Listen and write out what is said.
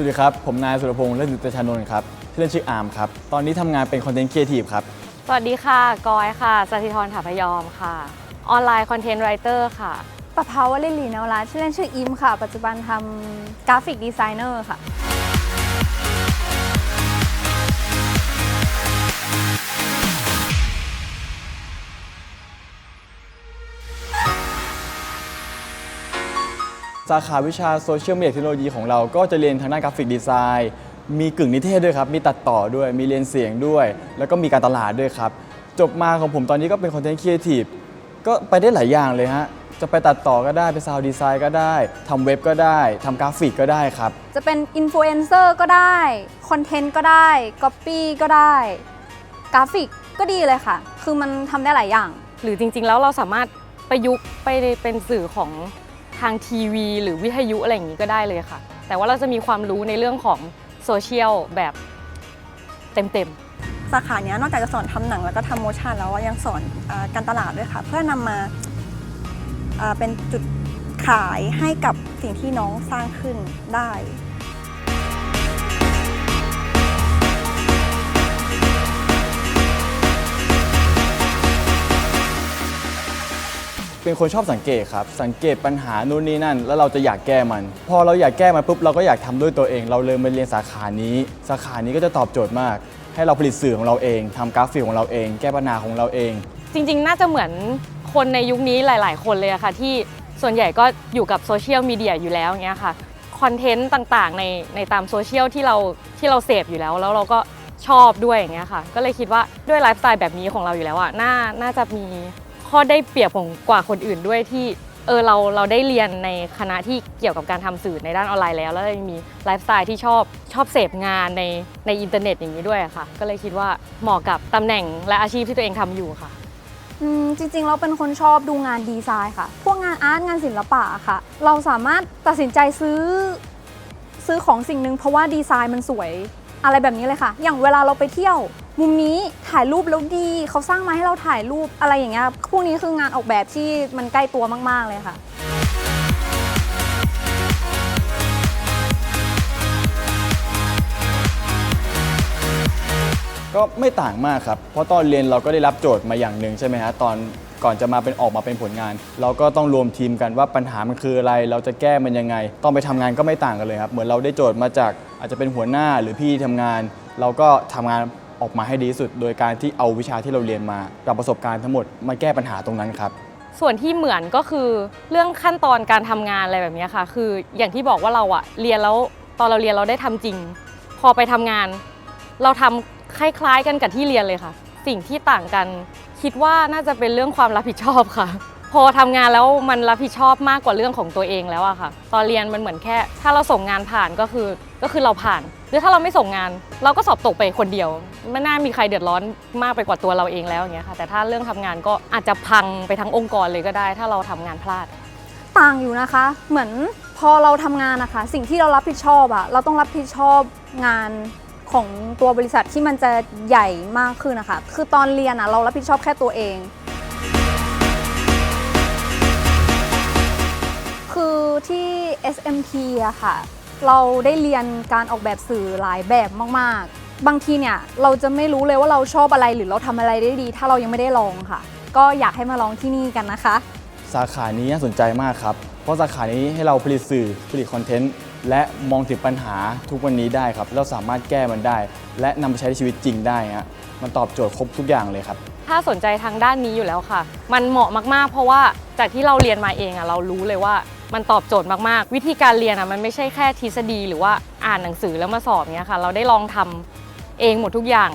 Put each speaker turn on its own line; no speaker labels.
วัสดีครับ ผมนายสุรพงษ์เลิศนิตชานนท์ครับชื่อเล่นชื่ออาร์มครับ ตอนนี้ทำงานเป็นคอนเทนต์ครีเอทีฟครับ
สวัสดีค่ะ กอยค่ะสถิธรถาพยอมค่ะ ออนไลน์คอนเทนต์ไรเตอร์ค่ะ
ปะภาวลิลีนวรัตน์ชื่อเล่นชื่ออิมค่ะ ปัจจุบันทำกราฟิกดีไซเนอร์ค่ะ
สาขาวิชาโซเชียลมีเดียเทคโนโลยีของเราก็จะเรียนทางด้านกราฟิกดีไซน์มีกึ่งนิเทศด้วยครับ มีตัดต่อด้วย มีเรียนเสียงด้วย แล้วก็มีการตลาดด้วยครับ จบมาของผมตอนนี้ก็เป็นคอนเทนต์ครีเอทีฟก็ไปได้หลายอย่างเลยฮะ จะไปตัดต่อก็ได้ ไปซาวด์ดีไซน์ก็ได้ ทำเว็บก็ได้ ทำกราฟิกก็ได้ครับ
จะเป็นอินฟลูเอนเซอร์ก็ได้ คอนเทนต์ก็ได้ก๊อปปี้ก็ได้ กราฟิกก็ดีเลยค่ะ คือมันทำได้หลายอย่าง
หรือจริง ๆ แล้วเราสามารถประยุกต์ไปเป็นสื่อของ ทางทีวี หรือวิทยุอะไรอย่างนี้ก็ได้เลยค่ะ แต่ว่าเราจะมีความรู้ในเรื่องของโซเชียลแบบเต็มๆ
สาขานี้นอกจากจะสอนทำหนังแล้วก็ทำโมชั่นแล้วยังสอนอการตลาดด้วยค่ะ เพื่อนำมาอ่าเป็นจุดขายให้กับสิ่งที่น้องสร้างขึ้นได้
เป็นคนชอบสังเกตครับ สังเกตปัญหานู่นนี่นั่น แล้วเราจะอยากแก้มัน พอเราอยากแก้มันปุ๊บเราก็อยากทำด้วยตัวเอง เราเลยมาเรียนสาขานี้ สาขานี้ก็จะตอบโจทย์มาก ให้เราผลิตสื่อของเราเองทำกราฟิกของเราเอง แก้ปัญหาของเราเอง
จริง ๆ น่าจะเหมือนคนในยุคนี้หลาย ๆ คนเลยอะค่ะ ที่ส่วนใหญ่ก็อยู่กับโซเชียลมีเดียอยู่แล้วอย่างเงี้ยค่ะคอนเทนต์ต่างๆ ในในตามโซเชียลที่เราที่เราเสพอยู่แล้ว แล้วเราก็ชอบด้วยอย่างเงี้ยค่ะ ก็เลยคิดว่าด้วยไลฟ์สไตล์แบบนี้ของเราอยู่แล้วอะน่าน่าจะมี ข้อได้เปรียบของกว่าคนอื่นด้วยที่เออเราเราได้เรียนในคณะที่เกี่ยวกับการทำสื่อในด้านออนไลน์แล้ว แล้วยังมีไลฟ์สไตล์ที่ชอบชอบเสพงานในในอินเทอร์เน็ตอย่างนี้ด้วยค่ะ ก็เลยคิดว่าเหมาะกับตำแหน่งและอาชีพที่ตัวเองทำอยู่ค่ะ
จริงๆ เราเป็นคนชอบดูงานดีไซน์ค่ะ พวกงานอาร์ตงานศิลปะค่ะ เราสามารถตัดสินใจซื้อซื้อของสิ่งหนึ่งเพราะว่าดีไซน์มันสวย อะไรแบบนี้เลยค่ะ อย่างเวลาเราไปเที่ยว มุมนี้ถ่ายรูปแล้วดีเขาสร้างมาให้เราถ่ายรูปอะไรอย่างเงี้ยพวกนี้คืองานออกแบบที่มันใกล้ตัวมาก ๆ เลยค่ะ
ก็ไม่ต่างมากครับ เพราะตอนเรียนเราก็ได้รับโจทย์มาอย่างหนึ่งใช่ไหมฮะตอน ก่อนจะมาเป็นออกมาเป็นผลงาน เราก็ต้องรวมทีมกันว่าปัญหามันคืออะไร เราจะแก้มันยังไง ต้อนไปทำงานก็ไม่ต่างกันเลยครับ เหมือนเราได้โจทย์มาจากอาจจะเป็นหัวหน้าหรือพี่ทำงาน เราก็ทำงานออกมาให้ดีที่สุด โดยการที่เอาวิชาที่เราเรียนมากับประสบการณ์ทั้งหมดมาแก้ปัญหาตรงนั้นครับ
ส่วนที่เหมือนก็คือเรื่องขั้นตอนการทำงานอะไรแบบนี้ค่ะ คืออย่างที่บอกว่าเราอะเรียนแล้วตอนเราเรียนเราได้ทำจริง พอไปทำงาน เราทำคล้ายๆกันกับที่เรียนเลยค่ะ สิ่งที่ต่างกัน คิดว่าน่าจะเป็นเรื่องความรับผิดชอบค่ะ พอทำงานแล้วมันรับผิดชอบมากกว่าเรื่องของตัวเองแล้วอะค่ะ ตอนเรียนมันเหมือนแค่ ถ้าเราส่งงานผ่านก็คือก็คือเราผ่าน หรือถ้าเราไม่ส่งงาน เราก็สอบตกไปคนเดียว ไม่น่ามีใครเดือดร้อนมากไปกว่าตัวเราเองแล้วอย่างเงี้ยค่ะแต่ถ้าเรื่องทำงานก็อาจจะพังไปทั้งองค์กรเลยก็ได้ ถ้าเราทำงานพลาด
ต่างอยู่นะคะ เหมือนพอเราทำงานนะคะ สิ่งที่เรารับผิดชอบอะเราต้องรับผิดชอบงาน ของตัวบริษัทที่มันจะใหญ่มากขึ้นนะคะ คือตอนเรียนอะเรารับผิดชอบแค่ตัวเอง คือที่ SMT อะค่ะ เราได้เรียนการออกแบบสื่อหลายแบบมากๆ บางทีเนี่ยเราจะไม่รู้เลยว่าเราชอบอะไรหรือเราทำอะไรได้ดี ถ้าเรายังไม่ได้ลองค่ะ ก็อยากให้มาลองที่นี่กันนะคะ
สาขานี้น่าสนใจมากครับ เพราะสาขานี้ให้เราผลิตสื่อผลิตคอนเทนต์ และมองถึงปัญหาทุกวันนี้ได้ครับ เราสามารถแก้มันได้ และนำไปใช้ในชีวิตจริงได้ฮะมันตอบโจทย์ครบทุกอย่างเลยครับ
ถ้าสนใจทางด้านนี้อยู่แล้วค่ะ มันเหมาะมากๆ เพราะว่าจากที่เราเรียนมาเองอะเรารู้เลยว่ามันตอบโจทย์มากๆ วิธีการเรียนอะมันไม่ใช่แค่ทฤษฎี หรือว่าอ่านหนังสือแล้วมาสอบเนี้ยค่ะ เราได้ลองทำเองหมดทุกอย่าง